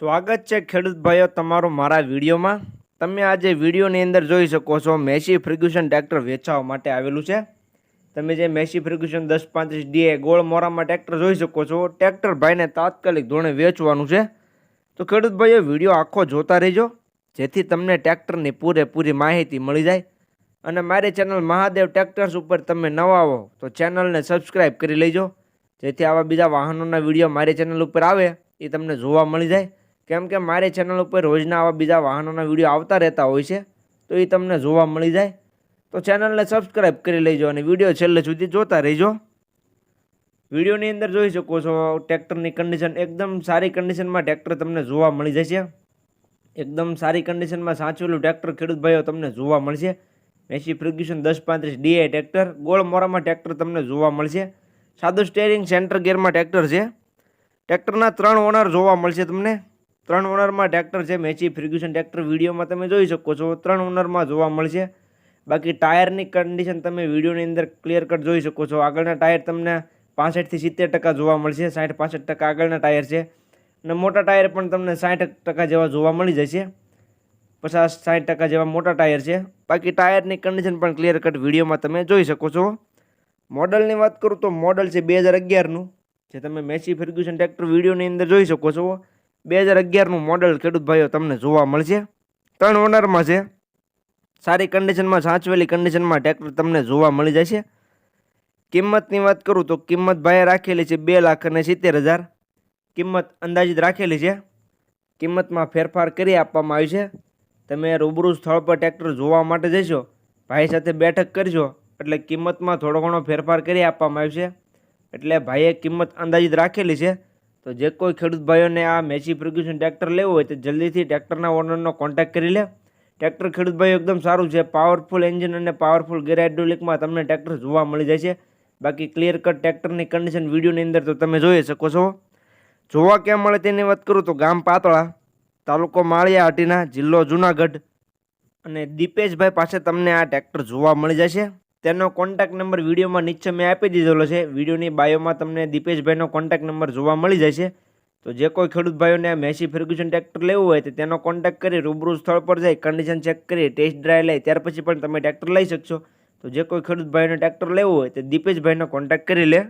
સ્વાગત છે ખેડૂત ભાઈઓ તમારું મારા વિડીયોમાં. તમે આજે વિડીયોની અંદર જોઈ શકો છો મેસી ફ્રિગ્યુશન ટ્રેક્ટર વેચવા માટે આવેલું છે. તમે જે મેસી ફ્રિગ્યુશન દસ પાંત્રીસ ડીએ ગોળ મોરામાં ટ્રેક્ટર જોઈ શકો છો. ટ્રેક્ટર ભાઈને તાત્કાલિક ધોરણે વેચવાનું છે. તો ખેડૂત ભાઈઓ, વીડિયો આખો જોતા રહેજો, જેથી તમને ટ્રેક્ટરની પૂરેપૂરી માહિતી મળી જાય. અને મારી ચેનલ મહાદેવ ટ્રેક્ટર્સ ઉપર તમે નવા હો, તો ચેનલને સબસ્ક્રાઈબ કરી લેજો. જેથી આવા બીજા વાહનોના વીડિયો મારી ચેનલ ઉપર આવે, એ તમને જોવા મળી જાય. કેમ કે મારી ચેનલ ઉપર રોજના આવા બીજા વાહનોના વીડિયો આવતા રહેતા હોય છે, તો એ તમને જોવા મળી જાય. તો ચેનલને સબસ્ક્રાઈબ કરી લેજો અને વીડિયો છેલ્લે સુધી જોતા રહેજો. વિડીયોની અંદર જોઈ શકો છો ટ્રેક્ટરની કન્ડિશન એકદમ સારી કન્ડિશનમાં ટ્રેક્ટર તમને જોવા મળી જશે. એકદમ સારી કન્ડિશનમાં સાચવેલું ટ્રેક્ટર ખેડૂત ભાઈઓ તમને જોવા મળશે. એસી ફ્રિગ્યુશન દસ પાંત્રીસ ડીઆઈ ટ્રેક્ટર ગોળ મોરામાં ટ્રેક્ટર તમને જોવા મળશે. સાદું સ્ટેરિંગ સેન્ટર ગેરમાં ટ્રેક્ટર છે. ટ્રેક્ટરના ત્રણ ઓનર જોવા મળશે તમને. ત્રણ ઓનરમાં ટ્રેક્ટર છે, મેચી ફ્રિગ્યુશન ટ્રેક્ટર વિડીયોમાં તમે જોઈ શકો છો. ત્રણ ઓનરમાં જોવા મળશે. બાકી ટાયરની કન્ડિશન તમે વિડીયોની અંદર ક્લિયર કટ જોઈ શકો છો. આગળના ટાયર તમને પાસઠથી સિત્તેર ટકા જોવા મળશે. સાઠ પાસઠ ટકા આગળના ટાયર છે. અને મોટા ટાયર પણ તમને સાઠ ટકા જેવા જોવા મળી જશે. પચાસ સાઠ ટકા જેવા મોટા ટાયર છે. બાકી ટાયરની કન્ડિશન પણ ક્લિયર કટ વિડીયોમાં તમે જોઈ શકો છો. મોડલની વાત કરું તો મોડલ છે બે હજાર અગિયારનું, જે તમે મેસી ફર્ગ્યુસન ટ્રેક્ટર વિડીયોની અંદર જોઈ શકો છો. બે હજાર અગિયારનું મોડલ ખેડૂત ભાઈઓ તમને જોવા મળશે. ત્રણ ઓનરમાં છે. સારી કન્ડિશનમાં સાચવેલી કન્ડિશનમાં ટ્રેક્ટર તમને જોવા મળી જશે. કિંમતની વાત કરું તો કિંમત ભાઈએ રાખેલી છે બે લાખ અને સિત્તેર હજાર. કિંમત અંદાજિત રાખેલી છે. કિંમતમાં ફેરફાર કરી આપવામાં આવ્યું છે. તમે રૂબરૂ સ્થળ પર ટ્રેક્ટર જોવા માટે જશો, ભાઈ સાથે બેઠક કરજો, એટલે કિંમતમાં થોડો ઘણો ફેરફાર કરી આપવામાં આવ્યો છે. એટલે ભાઈએ કિંમત અંદાજિત રાખેલી છે. તો જે કોઈ ખેડૂત ભાઈઓને આ મેસી ફ્રિગ્યુશન ટ્રેક્ટર લેવું હોય તો જલ્દીથી ટ્રેક્ટરના ઓનરનો કોન્ટેક્ટ કરી લે. ટ્રેક્ટર ખેડૂત ભાઈઓ એકદમ સારું છે. પાવરફુલ એન્જિન અને પાવરફુલ ગેર હાઇડ્રોલિકમાં તમને ટ્રેક્ટર જોવા મળી છે બાકી ક્લિયર કટ ટ્રેક્ટરની કન્ડિશન વિડીયોની અંદર તો તમે જોઈ શકો છો. જોવા ક્યાં મળે તેની વાત કરું તો ગામ પાતળા, તાલુકો માળિયા હાટીના, જિલ્લો જુનાગઢ અને દીપેશભાઈ પાસે તમને આ ટ્રેક્ટર જોવા મળી જશે. તેનો કોન્ટેક્ટ નંબર વિડીયોમાં નીચે મેં આપી દીધેલો છે. વિડીયોની બાયોમાં તમને દીપેશભાઈનો કોન્ટેક્ટ નંબર જોવા મળી જશે. તો જે કોઈ ખેડૂત ભાઈઓને મેસી ફર્ગ્યુસન ટ્રેક્ટર લેવું હોય તો તેનો કોન્ટેક્ટ કરી રૂબરૂ સ્થળ પર જઈ કન્ડિશન ચેક કરી ટેસ્ટ ડ્રાઈવ લઈ, ત્યાર પછી પણ તમે ટ્રેક્ટર લઈ શકશો. તો જે કોઈ ખેડૂત ભાઈઓને ટ્રેક્ટર લેવું હોય તો દીપેશભાઈનો કોન્ટેક્ટ કરી લે.